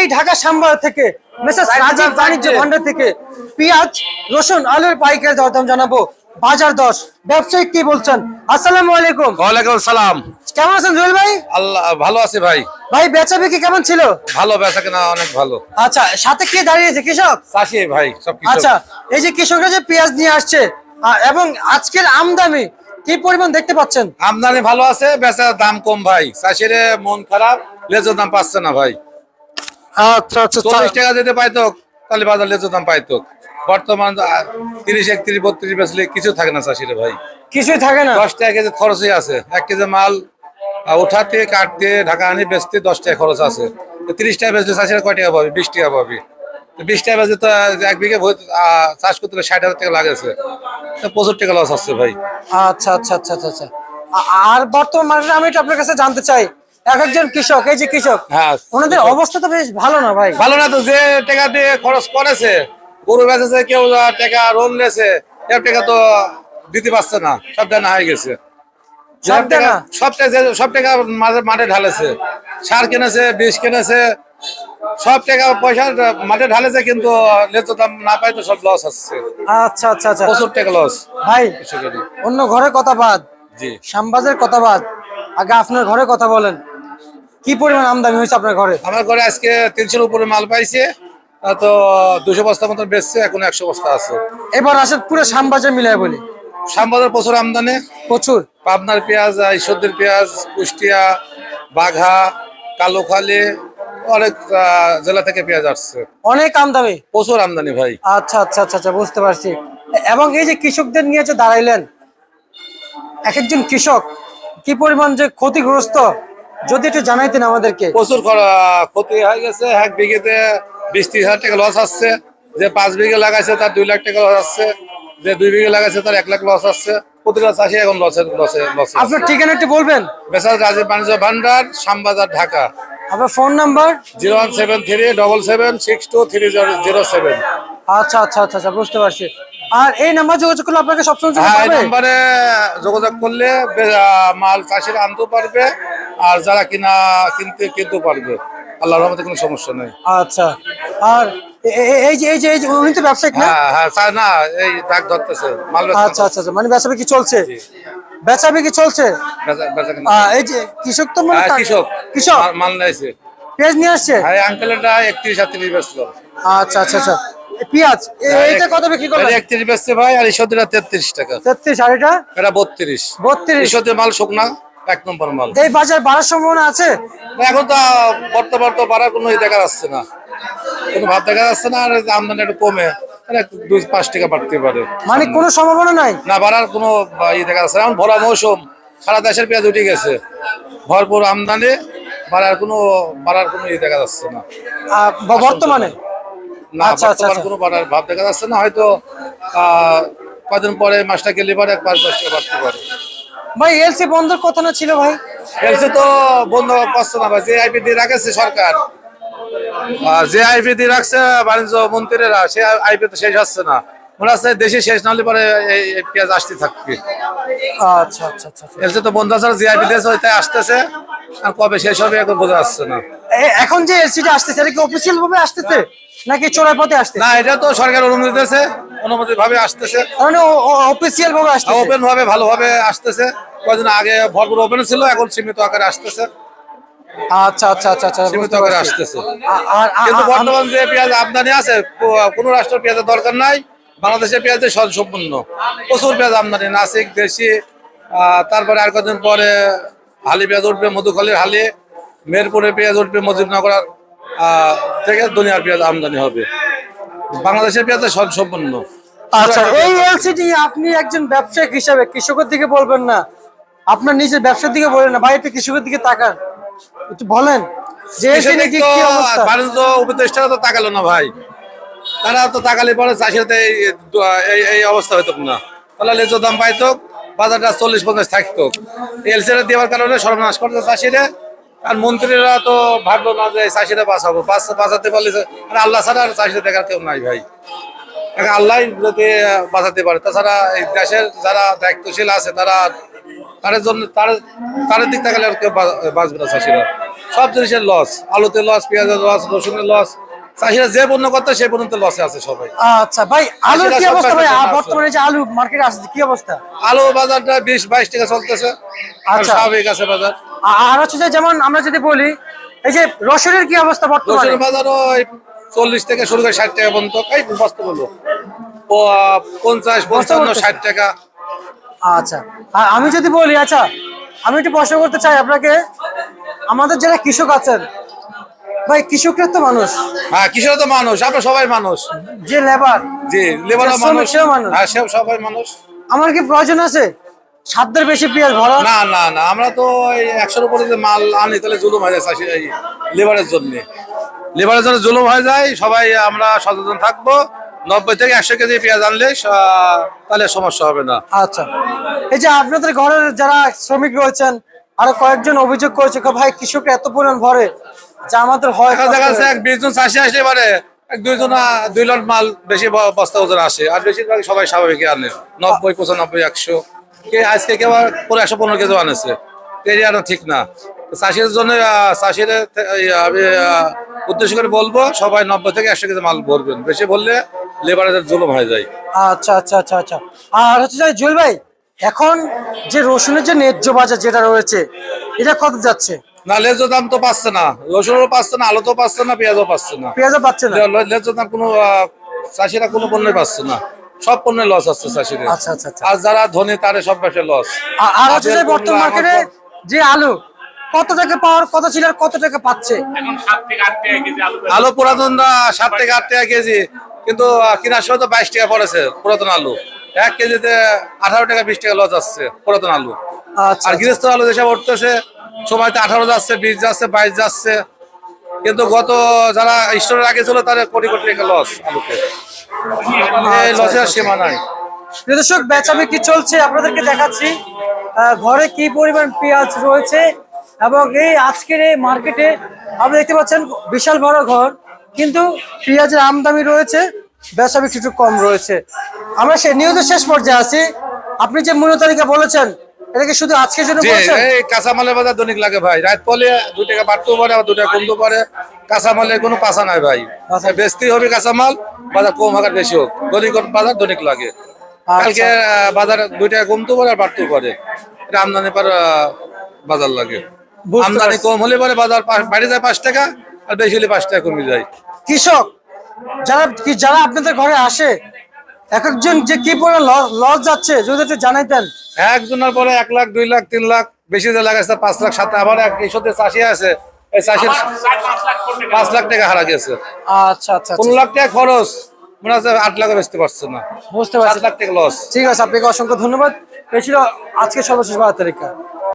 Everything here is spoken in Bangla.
সেই ঢাকা সাম্বার থেকে মেসেজ রাজীব বাণিজ্য ভান্ডার থেকে পেঁয়াজ রসুন আলুর পাইকারি দরদাম জানাব। বাজার দশ ব্যবসায়িক কি বলছেন? আসসালামু আলাইকুম। ওয়ালাইকুম সালাম। কেমন আছেন জুয়েল ভাই? আল্লাহ ভালো আছে ভাই। ভাই বেচা বিক্রি কেমন ছিল? ভালো বেচা কেনা অনেক ভালো। আচ্ছা সাথে কে দাঁড়িয়েছে কৃষক? চাষি ভাই সব কিছু আচ্ছা এই যে কৃষকরা যে পেঁয়াজ নিয়ে আসছে এবং আজকের আমদানি কি পরিমাণ দেখতে পাচ্ছেন? আমদানি ভালো আছে বেচার দাম কম ভাই। চাষির মন খারাপ লেজের দাম পাচ্ছে না ভাই। আচ্ছা আচ্ছা চল্লিশ টাকা যদি পাইতো তাহলে বাজার লেজুর দাম পাইতো বর্তমান তিরিশ একত্রিশ বত্রিশ বেচলে কিছু থাকে না চাষিরে ভাই। কিছুই থাকে না? দশ টাকা কেজি খরচই আছে। এক কেজি মাল উঠাতে কাটতে ঢাকা আনি বেচতে দশ টাকা খরচ আছে। তো তিরিশ টাকা বেচলে চাষিরা কয় টাকা পাবে? বিশ টাকা পাবে। তো বিশ টাকা বেচলে তো এক বিঘে চাষ করতে গেলে ষাট হাজার টাকা লাগেছে। তো প্রচুর টাকা লস আসছে ভাই। আচ্ছা আচ্ছা আচ্ছা আচ্ছা। আচ্ছা আর বর্তমান মার্কেটে আমি একটু আপনার কাছে জানতে চাই। এক একজন কৃষক এই যে কৃষক হ্যাঁ ওনাদের অবস্থা তো বেশ ভালো না ভাই? ভালো না তো যে টাকা দিয়ে খরচ করেছে গরু বেচেছে কেউ টাকা লোন নিয়েছে সব টাকা তো দিতে পারছে না সব টাকা হয়ে গেছে। সব টাকা টাকা? সব টাকা সব টাকা মাঠে ঢালেছে। সার কিনেছে বীজ কিনেছে সব টাকা পয়সা মাঠে ঢালেছে কিন্তু দাম না পাই তো সব লস আসছে। আচ্ছা আচ্ছা আচ্ছা। প্রচুর টাকা লস ভাই অন্য ঘরে কথা বাদ। জি। শ্যামবাজের কথা বাদ। আগে আপনার ঘরে কথা বলেন। কি পরিমাণ আমদানি হয়েছে আপনার ঘরে? আমার ঘরে আজকে তিনশোর উপরে মাল পাইছে। তো দুশো বস্তা মতন বেচছে এখন একশো বস্তা আছে। এবার আসেন পুরো শ্যামবাজার মিলাই বলি। শ্যামবাজার প্রচুর আমদানি। প্রচুর? পাবনার পেঁয়াজ ঈশ্বরদের পেঁয়াজ কুষ্টিয়া বাঘা কালোখালী অনেক জেলা থেকে পেঁয়াজ আসছে। অনেক আমদানি? প্রচুর আমদানি ভাই। আচ্ছা আচ্ছা আচ্ছা আচ্ছা বুঝতে পারছি। এবং এই যে কৃষকদের নিয়ে যে দাঁড়াইলেন এক একজন কৃষক কি পরিমাণ যে ক্ষতিগ্রস্ত? যদি একটু জানাইতেন আমাদেরকে। প্রচুর ক্ষতি হয়ে গেছে। এক বিঘেতে বিশ ত্রিশ হাজার টাকা লস আসছে। যে পাঁচ বিঘে লাগাইছে তার দুই লাখ টাকা লস আসছে। যে দুই বিঘে লাগাইছে তার এক লাখ লস আসছে। প্রতিটা চাষি এখন লসের লসে লসে আপনার ঠিকানা একটু বলবেন? বেসার রাজীব বাণিজ্য ভান্ডার শ্যামবাজার ঢাকা। আপনার phone number zero one seven three double seven six two three zero seven আচ্ছা আচ্ছা আচ্ছা আচ্ছা বুঝতে পারছি। আর এই নাম্বার যোগাযোগ করলে আপনাকে সবসময় হ্যাঁ এই? নম্বরে যোগাযোগ করলে আহ, মাল চাষিরা আনতেও পারবে আর যারা কিনা কিনতে কিনতেও পারবে। আল্লাহর রহমতে কোনো সমস্যা নেই। আচ্ছা। আর এই যে এই যে এই যে উনি তো ব্যবসায়িক না? হ্যাঁ হ্যাঁ না এই দাগ ধরতেছে মাল আচ্ছা আচ্ছা আচ্ছা মানে বিক্রি চলছে? বেচা বিক্রি চলছে এই যে কৃষক তো মানে হ্যাঁ, কৃষক। কৃষক? মাল- নিয়েছে পেঁয়াজ নিয়ে আসছে? হ্যাঁ আঙ্কেলটা একত্রিশ বেচলো। আচ্ছা আচ্ছা আচ্ছা। পেঁয়াজ। এ- এইটা কত বিক্রি করবেন? একত্রিশ বেচছে ভাই আর ঈশ্বরদীরা তেত্রিশ টাকা। তেত্রিশ আর এটা? এটা বত্রিশ। বত্রিশ। ঈশ্বরদীর মাল শুকনা এক নম্বর মাল। এই বাজার বাড়ার সম্ভাবনা আছে? এখন তো বর্তমান তো বাড়ার কোনো দেখা যাচ্ছে না। কোনো ভাব দেখা যাচ্ছে না আর আমদানি একটু কমে। দুই পাঁচ টাকা বাড়তে পারে। মানে কোনো সম্ভাবনা নাই? না বাড়ার কোনো বা- ই দেখা যাচ্ছে না। এখন ভরা মৌসুম সারা দেশের পেঁয়াজ উঠে গেছে। ভরপুর আমদানি বাড়ার কোনো বাড়ার কোনো ই দেখা যাচ্ছে না। বর্তমানে? না আচ্ছা, আচ্ছা, বর্তমানে আচ্ছা। কোনো বাড়ার ভাব দেখা যাচ্ছে না? হয়তো আহ, কদিন পরে মাসটা গেলে পরে এক পাঁচ দশ টাকা বাড়তে পারে। ভাই এলসি বন্ধর কথা না ছিল ভাই? এলসি তো বন্ধ করছে না ভাই যে আইপি দিয়ে রাখেছে সরকার। যে আইপি দিয়ে রাখছে বাণিজ্য মন্ত্রীরা সে আইপি তো শেষ হচ্ছে না। মনে হচ্ছে দেশে শেষ না হলে পরে এই পেঁয়াজ আসতে থাকবে। আচ্ছা আচ্ছা আচ্ছা। এলসি তো বন্ধ আছে যে আইপি দিয়েছে ওইটাই আসতেছে। আর কবে শেষ হবে এখন বোঝা যাচ্ছে না। এখন যে এলসিটা আসতেছে এটা কি অফিসিয়াল ভাবে আসতেছে? নাকি চোরাই পথে আসতেছে? না এটা তো সরকার অনুমতি দিয়েছে অনুমতি ভাবে আসতেছে। মানে অফিসিয়াল ভাবে আসতেছে। ওপেন ভাবে ভালোভাবে আসতেছে। কয়েকদিন আগে ভরপুর ওপেন ছিল এখন সীমিত আকারে আসতেছে। আচ্ছা আচ্ছা আচ্ছা আচ্ছা সীমিত আকারে আসতেছে। আ- কিন্তু বর্তমান যে পেঁয়াজ আমদানি আছে কো- কোনো রাষ্ট্রের পেঁয়াজের দরকার নাই। বাংলাদেশের পেঁয়াজের সম্পূর্ণ প্রচুর পেঁয়াজ আমদানি নাসিক দেশি তারপরে আর কদিন পরে হালি পেঁয়াজ উঠবে মধুখালীর হালি। মেরপুরের পেঁয়াজ উঠবে মজিবনগর থেকে দুনিয়ার পেঁয়াজ আমদানি হবে। বাংলাদেশের পেঁয়াজ সহজ সম্পূর্ণ। আচ্ছা এই এলসিডি আপনি একজন ব্যবসায়িক হিসাবে কৃষকের দিকে বলবেন না। আপনার নিজের ব্যবসার দিকে বলেন না ভাই একটু কৃষকের দিকে তাকান। একটু বলেন যে এলসি কৃষকের কি তো বাণিজ্য উপদেষ্টারা তো তাকালো না ভাই। তারা তো তাকালে পরে এই অবস্থা না। তাহলে লেচু দাম পাইতো বাজারটা চল্লিশ পঞ্চাশ থাকতো। এলসিরা দেওয়ার কারণে সর্বনাশ করতো চাষিরা। আর মন্ত্রীরা তো ভাবলো না যে চাষিরা বাঁচাবো বাঁচাতে পারলে আর আল্লাহ ছাড়া আর চাষিরা দেখার কেউ নাই ভাই। আল্লাহ যদি বাঁচাতে পারে তাছাড়া এই দেশের যারা দায়িত্বশীল আছে তারা তাদের জন্য তার তার দিক তাকালে আর কেউ বাঁচবে না চাষিরা। সব জিনিসের লস আলুতে লস পেঁয়াজের লস রসুনের লস চাষিরা যে পণ্য করতে সেই পণ্যতে লসে আছে সবাই। আচ্ছা ভাই আলুর কি অবস্থা ভাই? বর্তমানে যে আলু মার্কেটে আসছে কি অবস্থা? আলু বাজারটা বিশ বাইশ টাকা চলতেছে। আর আচ্ছা। স্বাভাবিক আছে বাজার। আর হচ্ছে যে যেমন আমরা যদি বলি এই যে রসুনের কি অবস্থা বর্তমানে? রসুনের বাজারও ওই চল্লিশ থেকে শুরু করে ষাট টাকা পর্যন্ত। এই বস্তা আহ, পঞ্চাশ পঞ্চান্ন ষাট টাকা। আচ্ছা। আর আমি যদি বলি আচ্ছা আমি একটু প্রশ্ন করতে চাই আপনাকে। আমাদের যারা কৃষক আছেন ভাই কৃষকরা তো মানুষ। হ্যাঁ কিশোর তো মানুষ আমরা সবাই মানুষ। যে লেবার যে লেবার মানুষ। হ্যাঁ সবাই মানুষ। আমার কি প্রয়োজন আছে? সাধ্যের বেশি পেঁয়াজ ভরা না না না আমরা তো একশোর উপরে যে মাল আনি তাহলে জুলুম হয়ে যায় চাষি লেবারের জন্য। লেবারের জন্য জুলুম হয়ে যায় সবাই আমরা সচেতন থাকব। নব্বই থেকে একশো কেজি পেঁয়াজ আনলে তাহলে সমস্যা হবে না। আচ্ছা। এই যে আপনাদের ঘরের যারা শ্রমিক রয়েছেন আরও কয়েকজন অভিযোগ করেছে ভাই কৃষক এত পরিমাণ ভরে যা আমাদের হয় দেখা যাচ্ছে এক বিশ জন চাষি আসলে পারে এক দুইজন দুই লট মাল বেশি বস্তা ওজন আসে। আর বেশিরভাগ সবাই স্বাভাবিক আনে। নব্বই পঁচানব্বই একশো। আজকে কেউ আবার পুরো একশো পনেরো কেজি আনেছে এরিয়া আনা ঠিক না। চাষির জন্য চাষির আমি উদ্দেশ্য করে বলব সবাই নব্বই থেকে একশো কেজি মাল ভরবেন। বেশি বললে লেবারের জুলুম হয়ে যায়। আচ্ছা আচ্ছা আচ্ছা আচ্ছা। আর হচ্ছে জুয়েল ভাই এখন যে রসুনের যে ন্যায্য বাজার যেটা রয়েছে এটা কত যাচ্ছে? না লেজো দাম তো পাচ্ছে না। রসুনও পাচ্ছে না আলু তো পাচ্ছে না পেঁয়াজও পাচ্ছে না। পেঁয়াজও পাচ্ছে না। লেজো দাম কোনো চাষিরা কোনো পণ্যই পাচ্ছে না। সব পণ্যে লস হচ্ছে চাষিরা আচ্ছা আচ্ছা আচ্ছা। আর যারা ধনী তারে সব ব্যবসা লস আর হচ্ছে যে বর্তমান মার্কেটে যে আলু কত টাকা পাওয়ার কথা ছিল আর কত টাকা পাচ্ছে? এখন সাত থেকে আট টাকা কেজি আলু পুরাতন সাত থেকে আট টাকা কেজি কিন্তু কেনার সময় তো বাইশ টাকা পড়েছে পুরাতন আলু। এক কেজিতে আঠারো টাকা বিশ টাকা লস যাচ্ছে পুরাতন আলু। আচ্ছা আর গৃহস্থ আলু যেসব উঠতেছে সময়তে আঠারো যাচ্ছে বিশ যাচ্ছে বাইশ যাচ্ছে। কিন্তু গত যারা স্টোরের আগে ছিল তাদের কোটি কোটি টাকা লস আলুতে। লসের সীমা নাই। দর্শক বেচা বিক্রি চলছে। আপনাদেরকে দেখাচ্ছি ঘরে কি পরিমাণ পেঁয়াজ রয়েছে এবং এই আজকের এই মার্কেটে আপনি দেখতে পাচ্ছেন বিশাল বড় ঘর কিন্তু পেঁয়াজের আমদানি রয়েছে বেচা বিক্রি একটু কম রয়েছে। আমরা সে নিয়ত শেষ পর্যায়ে আছি। আপনি যে মূল্য তালিকা বলেছেন এটা কি শুধু আজকের জন্য বলছেন? এই কাঁচামালের বাজার দৈনিক লাগে ভাই। রাত পলে দু টাকা বাড়তেও পারে আবার দু টাকা কমতেও পারে। কাঁচামালের কোনো পাশা নাই ভাই। আচ্ছা। বেচতেই হবে কাঁচামাল। বাজার কম হোক আর বেশি হোক। দৈনিক বাজার দৈনিক লাগে। কালকে বাজার দুই টাকা কমতেও পারে আর বাড়তেও পারে। এটা আমদানি পর বাজার লাগে। আমদানি কম হলে পরে বাজার বাড়ি যায় পাঁচ টাকা আর বেশি হলে পাঁচ টাকা কমে যায়। কৃষক যারা কি যারা আপনাদের ঘরে আসে এক একজন যে কি পরিমাণ লস যাচ্ছে যদি একটু জানাইতেন। একজনের পরে এক লাখ দুই লাখ তিন লাখ বেশি যে লাগাচ্ছে পাঁচ লাখ সাত আবার এক এই সাথে চাষি আছে পাঁচ লাখ টাকা হারা গেছে। আচ্ছা আচ্ছা পনেরো লাখ টাকা খরচ। মনে হচ্ছে আট লাখও বেচতে পারছে না। বুঝতে পারছি। লাখ টাকা লস ঠিক আছে আপনাকে অসংখ্য ধন্যবাদ। এই ছিল আজকে সর্বশেষ বারো তারিখা